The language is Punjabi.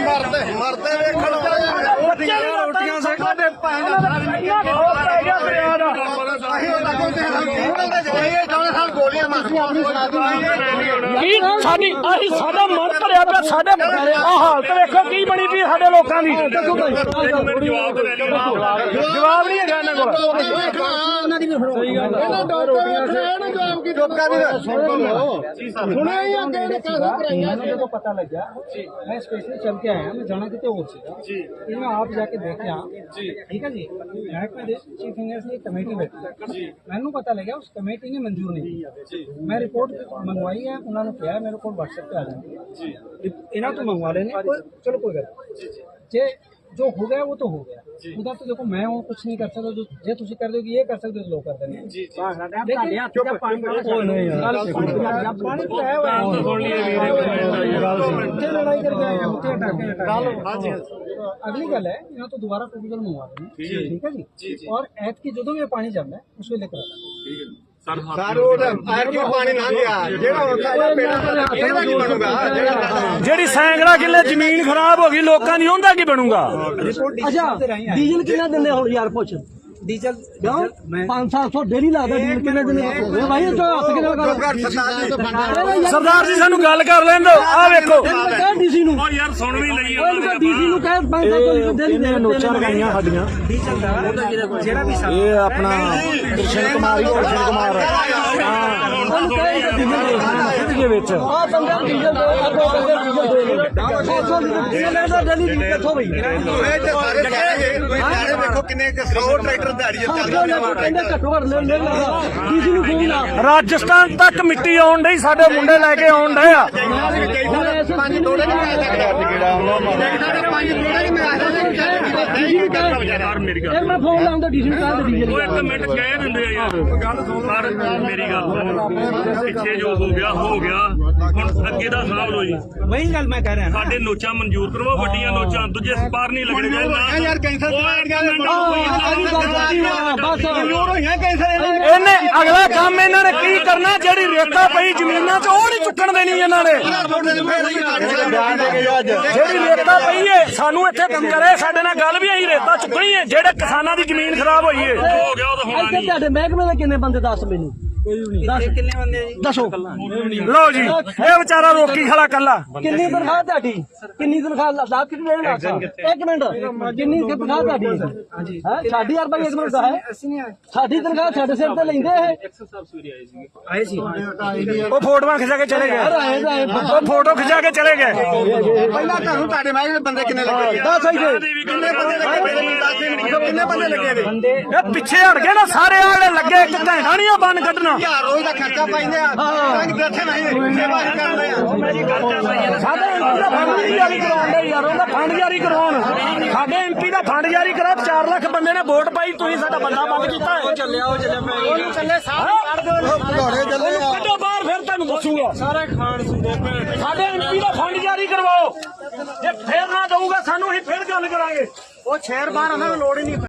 ਮਰਦੇ ਮਰਦੇ ਵੇਖਣ ਰੋਟੀਆਂ ਸਾਡੇ ਭੈਣ ਦਾ ਪੈ ਗਿਆ ਦਰਿਆ ਦਾ ਗੋਲੀਆਂ ਮਾਰਦੀਆਂ ਆਪਣੀ ਸੁਣਾ ਕੀ ਸਾਡੀ ਆਹੀ ਸਾਡਾ ਮਨ ਭਰਿਆ ਪਿਆ ਸਾਡੇ ਆਹ ਹਾਲਤ ਵੇਖੋ ਕੀ ਬਣੀ ਪਈ ਸਾਡੇ ਲੋਕਾਂ ਦੀ। ਜਵਾਬ ਨਹੀਂ ਹੈਗਾ ਇਹਨਾਂ ਕੋਲ। ਚੱਲ ਕੇ ਆਇਆ ਮੈਂ ਜਾਣਾ ਕਿਤੇ ਹੋਰ ਸੀਗਾ। ਮੈਂ ਆਪ ਜਾ ਕੇ ਦੇਖਿਆ। ਠੀਕ ਹੈ ਜੀ? ਕਮੇਟੀ ਮੈਨੂੰ ਪਤਾ ਲੱਗਿਆ ਉਸ ਕਮੇਟੀ ਨੇ ਮਨਜ਼ੂਰ ਨਹੀਂ ਕੀਤੀ। ਮੈਂ ਰਿਪੋਰਟ ਮੰਗਵਾਈ ਹੈ ਉਹਨਾਂ मंगवाई है उन्होंने किया है मेरे को व्हाट्सएप पे आ जाएंगे इन्हें तो मंगवा लेने कोई- चलो कोई गल नहीं। जे जो हो गया वो तो हो गया उधर तो देखो मैं हूँ कुछ नहीं कर सकता जो जे तुम कर दोगे ये कर सकते हो तो लोग कर देंगे लेकिन ओ नहीं यार पानी तो है वो। ਉੱਥੇ ਲੜਾਈ ਕਰਕੇ ਆਏ ਆ, ਉੱਥੇ ਅਟੈਕ ਹੈ ਅਗਲੀ ਗੱਲ ਹੈ ਇਹਨਾਂ ਤੋਂ ਦੁਬਾਰਾ ਪ੍ਰਪੋਜ਼ਲ ਮੰਗਵਾ ਰਹੇ ਸਰ ਉਹ ਕਿਉਂ ਪਾਣੀ ਨਾ ਗਿਆ ਇਹਦਾ ਕੀ ਬਣੂਗਾ? ਜਿਹੜੀ ਸੈਂਕੜਾ ਕਿੱਲੇ ਜ਼ਮੀਨ ਖਰਾਬ ਹੋ ਗਈ ਲੋਕਾਂ ਦੀ ਉਹਦਾ ਕੀ ਬਣੂਗਾ? ਅੱਛਾ ਡੀਜ਼ਲ ਕਿੰਨਾ ਦਿੰਦੇ ਹੁਣ ਯਾਰ ਪੁੱਛ? ਡੀਜ਼ਲ ਕਿਉਂ 5-700 ਡੇਲੀ ਲੱਗਦਾ ਡੀਜ਼ਲ ਕਿੰਨੇ ਦਿੰਦੇ ਹੋ ਭਾਈ ਇਹ ਹੱਥ ਕਿਹਨਾਂ ਲੋਕਾਂ ਸਰਦਾਰ ਜੀ ਸਾਨੂੰ ਗੱਲ ਕਰ ਲੈਣ ਦਿਓ ਆ ਵੇਖੋ ਕਰ ਡੀਸੀ ਨੂੰ ਯਾਰ ਸੁਣ ਵੀ ਲਈ ਉਹ ਡੀਸੀ ਨੂੰ ਕਹਿ 5-700 ਲੀਟਰ ਡੇਲੀ ਦੇ ਨੋਚਾਂ ਲਗਾਈਆਂ ਸਾਡੀਆਂ ਡੀਜ਼ਲ ਦਾ ਜਿਹੜਾ ਵੀ ਇਹ ਆਪਣਾ ਕ੍ਰਿਸ਼ਨ ਕੁਮਾਰ ਹੀ ਕ੍ਰਿਸ਼ਨ ਕੁਮਾਰ ਉਹਨੂੰ ਕਹਿ ਕਿ ਡੀਜ਼ਲ ਦੇ ਵਿੱਚ। ਆ ਬੰਦਾ ਡੀਜ਼ਲ ਦੇ ਆ ਦੋ ਬੰਦੇ ਡੀਜ਼ਲ ਦੇ 600 ਲੀਟਰ ਡੀਜ਼ਲ ਦਾ ਡੇਲੀ ਕਿੱਥੋਂ ਬਈ ਇਹ ਤੇ ਸਾਰੇ ਕਹਿਣਗੇ ਤੁਸੀਂ ਸਾਰੇ ਵੇਖੋ ਕਿੰਨੇ ਕਿ 100 ਟਰੈਕਟਰ ਦਿਹਾੜੀ ਚੱਲ ਹਾਂ ਜਾਂਦੇ ਕਹਿੰਦੇ ਘੱਟੋ ਘੱਟ ਲੈ ਲੈ ਡੀਸੀ ਨੂੰ ਫੋਨ ਲਾ ਰਾਜਸਥਾਨ ਤੱਕ ਮਿੱਟੀ ਆਉਣ ਡਈ ਸਾਡੇ ਮੁੰਡੇ ਲੈ ਕੇ ਆਉਣ ਡਏ ਆ। ਪੰਜ ਤੋੜੇ ਨਹੀਂ ਆ ਸਕਦੇ ਪੰਜ ਤੋੜੇ ਨਹੀਂ ਆ। ਮੇਰੀ ਇਹ ਮੈਂ ਫੋਨ ਲਾਉਂਦਾ ਡੀਸੀ ਨੂੰ ਕਹਿੰਦਾ ਡੀਜ਼ਲ ਉਹ ਇੱਕ ਮਿੰਟ ਕਹਿ ਦਿੰਦੇ ਆ ਯਾਰ। ਗੱਲ ਸੁਣ ਸਰ ਮੇਰੀ ਗੱਲ ਪਿੱਛੇ ਜੋ ਹੋ ਗਿਆ ਹੋ ਗਿਆ। ਹੁਣ ਅੱਗੇ ਦਾ ਹਿਸਾਬ ਲੋ ਜੀ। ਵਹੀ ਗੱਲ ਮੈਂ ਕਹਿ ਰਿਹਾ ਸਾਡੇ ਨੋਚਾਂ ਮਨਜ਼ੂਰ ਕਰਵਾਓ ਵੱਡੀਆਂ ਨੋਚਾਂ। ਦੂਜੇ ਸਪਾਰ ਨਹੀਂ ਲੱਗਣੇ ਯਾਰ ਕੈਂਸਰ ਬਿਮਾਰੀਆਂ ਦੇ ਬਸ ਹੋਈਆਂ ਕੈਂਸਰ ਅਗਲਾ ਕੰਮ ਇਹਨਾਂ ਨੇ ਕੀ ਕਰਨਾ? ਜਿਹੜੀ ਰੇਤਾ ਪਈ ਜ਼ਮੀਨਾਂ 'ਚ, ਉਹ ਨਹੀਂ ਚੁੱਕਣ ਦੇਣੀ ਇਹਨਾਂ ਨੇ। ਜਿਹੜੀ ਰੇਤਾ ਪਈ ਏ, ਸਾਨੂੰ ਇੱਥੇ ਕੰਮ ਕਰੇ ਸਾਡੇ ਨਾਲ ਗੱਲ ਵੀ ਆਈ, ਰੇਤਾ ਚੁੱਕਣੀ ਏ, ਜਿਹੜੇ ਕਿਸਾਨਾਂ ਦੀ ਜ਼ਮੀਨ ਖਰਾਬ ਹੋਈ ਏ। ਹੋ ਗਿਆ ਤਾਂ ਹੋਣਾ ਇੱਥੇ ਤੁਹਾਡੇ ਮਹਿਕਮੇ ਦੇ ਕਿੰਨੇ ਬੰਦੇ ਦੱਸ ਮੈਨੂੰ? ਕਿੰਨੇ ਬੰਦੇ ਜੀ? ਦੱਸੋ। ਲਓ ਜੀ ਇਹ ਵਿਚਾਰਾ ਰੋਕੀ ਖੜਾ ਕੱਲਾ ਕਿੰਨੀ ਤਨਖਾਹ ਤੁਹਾਡੀ? ਕਿੰਨੀ ਤਨਖਾਹ ਲੱਖ ਇੱਕ ਮਿੰਟ। ਕਿੰਨੀ ਤਨਖਾਹ ਤੁਹਾਡੀ? ਹਾਂਜੀ। ਹੈ? ਸਾਡੀ ਯਾਰ ਭਾਈ ਇੱਕ ਮਿੰਟ ਦਾ ਹੈ। ਸਾਡੀ ਤਨਖਾਹ ਸਾਡੇ ਸਿਰ ਤੇ ਲੈਂਦੇ ਇਹ। ਆਏ ਸੀ ਉਹ ਫੋਟੋਆਂ ਖਿਚਾ ਕੇ ਚਲੇ ਗਏ। ਉਹ ਫੋਟੋ ਖਿਚਾ ਕੇ ਚਲੇ ਗਏ। ਪਹਿਲਾਂ ਤੁਹਾਨੂੰ ਤੁਹਾਡੇ ਮਹਿਕਮੇ ਦੇ ਬੰਦੇ ਕਿੰਨੇ ਲੱਗੇ ਜੀ? ਦੱਸ ਆਈ ਕਿੰਨੇ ਬੰਦੇ ਲੱਗੇ ਮੇਰੇ ਨੂੰ ਦੱਸ ਦਿਓ ਕਿੰਨੇ ਬੰਦੇ ਲੱਗੇ ਨੇ। ਇਹ ਪਿੱਛੇ ਹਟ ਗਏ ਨਾ ਸਾਰੇ ਆਲੇ ਲੱਗੇ ਇੱਕ ਘੰਟਾ ਨਹੀਂ ਬੰਨ ਕੱਢਣਾ ਯਾਰ ਰੋਜ਼ ਦਾ ਖਰਚਾ ਪਾਈਂਦੇ ਆ। ਤਾਂ ਬੈਠੇ ਨਹੀਂ ਸੇਵਾ ਹੀ ਕਰਦੇ ਆ। ਸਾਡੇ ਐਮਪੀ ਦਾ ਫੰਡ ਨਹੀਂ ਜਾਰੀ ਕਰਾਉਣ ਦੇ ਯਾਰ ਉਹਦਾ ਫੰਡ ਜਾਰੀ ਕਰਵਾਉਣ ਸਾਡੇ ਐਮਪੀ ਦਾ ਫੰਡ ਜਾਰੀ ਕਰਾ 4 ਲੱਖ ਬੰਦੇ ਨੇ ਵੋਟ ਪਾਈ ਤੁਸੀਂ ਸਾਡਾ ਬੰਦਾ ਬੰਦ ਕੀਤਾ ਹੈ। ਚੱਲਿਆ ਉਹ ਚੱਲਿਆ ਮੈਂ ਉਹਨੂੰ ਚੱਲੇ ਸਾਰੇ ਕੱਢ ਦਿਓ। ਘੋੜੇ ਚੱਲੇ ਆ। ਕੱਢੋ ਬਾਹਰ ਫਿਰ ਤੁਹਾਨੂੰ ਦੱਸੂਗਾ। ਸਾਰੇ ਖਾਣ ਸੂਬੇ ਸਾਡੇ ਐਮਪੀ ਦਾ ਫੰਡ ਜਾਰੀ ਕਰਵਾਓ। ਜੇ ਫੇਰ ਨਾ ਦਊਗਾ ਸਾਨੂੰ ਅਸੀਂ ਫਿਰ ਗੱਲ ਕਰਾਂਗੇ। ਉਹ ਸ਼ਹਿਰ ਬਾਹਰ ਉਹਨਾਂ ਨੂੰ ਲੋੜ ਹੀ ਨਹੀਂ।